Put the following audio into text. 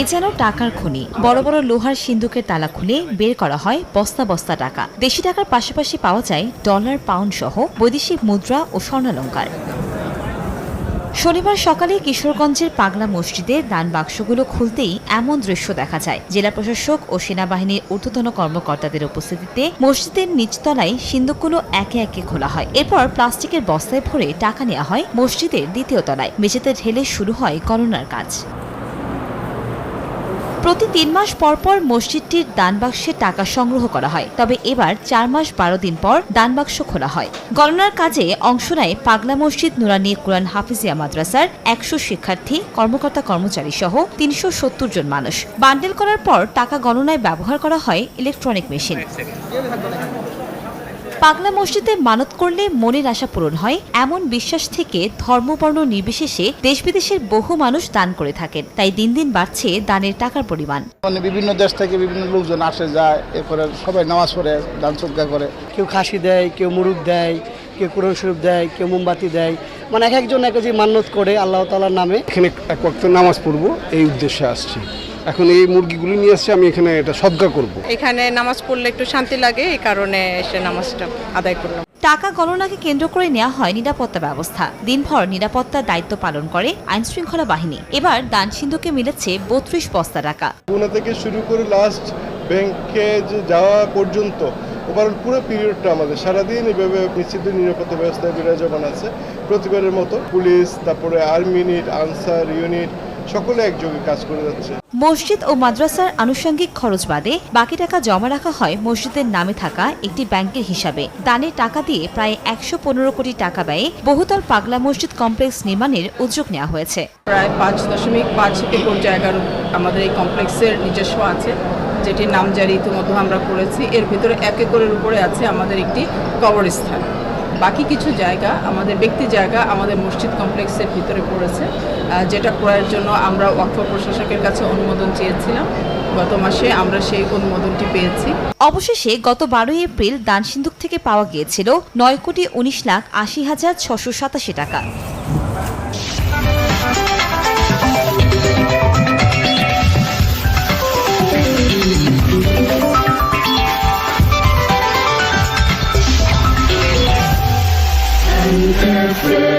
এ যেন টাকার খনি। বড় বড় লোহার সিন্ধুকের তালা খুলে বের করা হয় বস্তা বস্তা টাকা। দেশি টাকার পাশাপাশি পাওয়া যায় ডলার পাউন্ড সহ বৈদেশিক মুদ্রা ও স্বর্ণালঙ্কার। শনিবার সকালে কিশোরগঞ্জের পাগলা মসজিদের দান বাক্সগুলো খুলতেই এমন দৃশ্য দেখা যায়। জেলা প্রশাসক ও সেনাবাহিনীর ঊর্ধ্বতন কর্মকর্তাদের উপস্থিতিতে মসজিদের নিচতলায় সিন্ধুকগুলো একে একে খোলা হয়। এরপর প্লাস্টিকের বস্তায় ভরে টাকা নেওয়া হয় মসজিদের দ্বিতীয় তলায়। মেঝেতে ঢেলে শুরু হয় গণনার কাজ। প্রতি তিন মাস পর পর মসজিদটির দানবাক্সে টাকা সংগ্রহ করা হয়। তবে এবার চার মাস বারো দিন পর দানবাক্স খোলা হয়। গণনার কাজে অংশ নেয় পাগলা মসজিদ নুরানি কুরআন হাফিজিয়া মাদ্রাসার একশো শিক্ষার্থী, কর্মকর্তা কর্মচারী সহ তিনশো সত্তর জন মানুষ। বান্ডেল করার পর টাকা গণনায় ব্যবহার করা হয় ইলেকট্রনিক মেশিন। পাগলা মসজিদে মানত করলে মনের আশা পূরণ হয় এমন বিশ্বাস থেকে ধর্মবর্ণ নির্বিশেষে দেশ বিদেশের বহু মানুষ দান করে থাকেন। তাই দিন দিন বাড়ছে দানের টাকার পরিমাণ। মানে বিভিন্ন দেশ থেকে বিভিন্ন লোকজন আসে যায় এরপরে সবাই নামাজ পড়ে দান সজ্ঞা করে। কেউ খাসি দেয় কেউ মুরুখ দেয় কেউ কোরআন শরীফ দেয় কেউ মোমবাতি দেয়। মানে এক একজন এক একজন মান্যত করে আল্লাহ তালার নামে। এখানে এক নামাজ পড়ব এই উদ্দেশ্যে আসছি। এখন এই মুরগিগুলি নিয়ে আসছি আমি এখানে এটা সদ্গা করব। এখানে নামাজ পড়লে একটু শান্তি লাগে এই কারণে এসে নামাজটা আদায় করলাম। টাকা গণনাকে কেন্দ্র করে নেওয়া হয় নিরাপত্তা ব্যবস্থা। দিনভর নিরাপত্তার দায়িত্ব পালন করে আইন শৃঙ্খলা বাহিনী। এবার দান সিন্ধুকে মিলেছে বত্রিশ বস্তা টাকা। গুনা থেকে শুরু করে লাস্ট ব্যাংকে যে যাওয়া পর্যন্ত ওভারঅল পুরো পিরিয়ডটা আমাদের। সারাদিন এইভাবে নিশ্চিত নিরাপত্তা ব্যবস্থায় বিরাজমান আছে প্রতিবারের মতো। পুলিশ তারপরে আর্মি ইউনিট আনসার ইউনিট সকলে একযোগে কাজ করে যাচ্ছে। মসজিদ ও মাদ্রাসার আনুষঙ্গিক খরচ বাদে বাকি টাকা জমা রাখা হয় মসজিদের নামে থাকা একটি ব্যাংকের হিসাবে। দানের টাকা দিয়ে প্রায় একশো পনেরো কোটি টাকা ব্যয়ে বহুতল পাগলা মসজিদ কমপ্লেক্স নির্মাণের উদ্যোগ নেওয়া হয়েছে। প্রায় পাঁচ দশমিক পাঁচ একর জায়গার আমাদের এই কমপ্লেক্সের নিজস্ব আছে যেটির নাম জারি ইতিমধ্যে আমরা করেছি এর ভিতরে এক একরের উপরে আছে আমাদের একটি কবরস্থান। বাকি কিছু জায়গা, আমাদের ব্যক্তি জায়গা আমাদের মসজিদ কমপ্লেক্সের ভিতরে পড়েছে যেটা ক্রয়ের জন্য আমরা ওয়াকফ প্রশাসকের কাছে অনুমোদন চেয়েছিলাম। গত মাসে আমরা সেই অনুমোদনটি পেয়েছি। অবশেষে গত বারোই এপ্রিল দানসিন্দুক থেকে পাওয়া গিয়েছিল নয় কোটি উনিশ লাখ আশি হাজার ছশো সাতাশি টাকা। Christmas.